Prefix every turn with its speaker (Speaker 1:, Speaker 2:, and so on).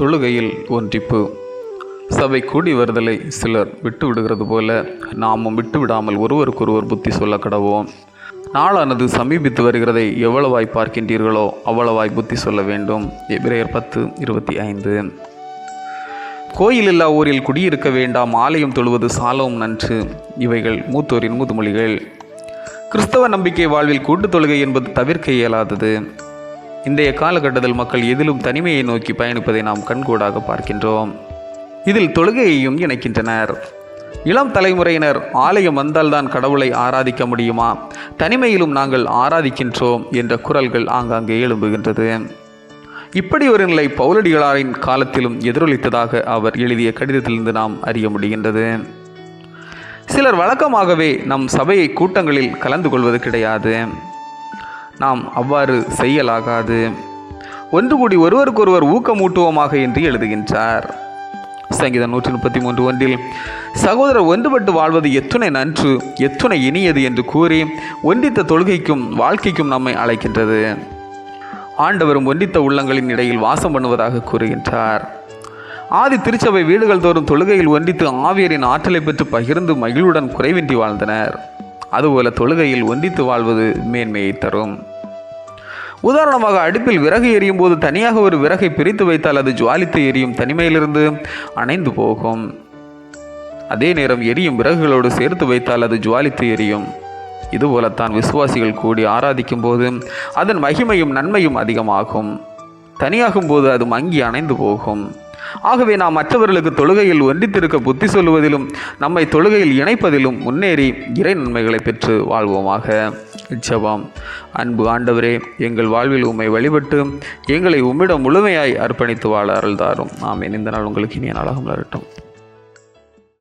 Speaker 1: தொழுகையில் ஒன்றிப்பு. சபை கூடி வருதலை சிலர் விட்டு விடுகிறது போல நாமும் விட்டு விடாமல் ஒருவருக்கொருவர் புத்தி சொல்ல கடவோம் நாளானது சமீபித்து வருகிறதை எவ்வளவாய் பார்க்கின்றீர்களோ அவ்வளவாய் புத்தி சொல்ல வேண்டும். எபிரேயர் பத்து இருபத்தி ஐந்து. கோயில் இல்லா ஊரில் குடியிருக்க வேண்டாம் ஆலயம் தொழுவது சாலவும் நன்று. இவைகள் மூத்தோரின் முதுமொழிகள். கிறிஸ்தவ நம்பிக்கை வாழ்வில் கூட்டுத் தொழுகை என்பது தவிர்க்க இயலாதது. இன்றைய காலகட்டத்தில் மக்கள் எதிலும் தனிமையை நோக்கி பயணிப்பதை நாம் கண்கூடாக பார்க்கின்றோம். இதில் தொழுகையையும் இணைக்கின்றனர். இளம் தலைமுறையினர் ஆலயம் வந்தால்தான் கடவுளை ஆராதிக்க முடியுமா? தனிமையிலும் நாங்கள் ஆராதிக்கின்றோம் என்ற குரல்கள் ஆங்காங்கே எழும்புகின்றது. இப்படி ஒரு நிலை பௌலடிகளாரின் காலத்திலும் எதிரொலித்ததாக அவர் எழுதிய கடிதத்திலிருந்து நாம் அறிய முடிகின்றது. சிலர் வழக்கமாகவே நம் சபையை கூட்டங்களில் கலந்து கொள்வது கிடையாது. நாம் அவ்வாறு செய்யலாகாது. ஒன்று கூடி ஒருவருக்கொருவர் ஊக்கமூட்டுவோமாக என்று எழுதுகின்றார். சங்கீதம் நூற்றி முப்பத்தி மூன்று ஒன்றில் சகோதரர் ஒன்றுபட்டு வாழ்வது எத்துணை நன்று எத்துணை இனியது என்று கூறி ஒன்றித்த தொழுகைக்கும் வாழ்க்கைக்கும் நம்மை அழைக்கின்றது. ஆண்டவரும் ஒன்றித்த உள்ளங்களின் இடையில் வாசம் பண்ணுவதாக கூறுகின்றார். ஆதி திருச்சபை வீடுகள் தோறும் தொழுகையில் ஒன்றித்து ஆவியரின் ஆற்றலை பெற்று பகிர்ந்து மகிழ்வுடன் குறைவின்றி வாழ்ந்தனர். அதுபோல தொழுகையில் ஒன்றித்து வாழ்வது மேன்மையை தரும். உதாரணமாக அடுப்பில் விறகு எரியும் போது தனியாக ஒரு விறகை பிரித்து வைத்தால் அது ஜுவாலித்து எரியும் தனிமையிலிருந்து அணைந்து போகும். அதே நேரம் எரியும் விறகுகளோடு சேர்த்து வைத்தால் அது ஜுவாலித்து எரியும். இதுபோலத்தான் விசுவாசிகள் கூடி ஆராதிக்கும் போது அதன் மகிமையும் நன்மையும் அதிகமாகும். தனியாகும் போது அது மங்கி அணைந்து போகும். ஆகவே நாம் மற்றவர்களுக்கு தொழுகையில் ஒன்றித்திருக்க புத்தி சொல்லுவதிலும் நம்மை தொழுகையில் இணைப்பதிலும் முன்னேறி இறை நன்மைகளை பெற்று வாழ்வோமாக. ஜெபம். அன்பு ஆண்டவரே எங்கள் வாழ்வில் உம்மை வழிபட்டு எங்களை உம்மிடம் முழுமையாய் அர்ப்பணித்து வாழ அருள்தாரும். ஆமேன். இந்த நாள் உங்களுக்கு இனிய நாளாக மலரட்டும்.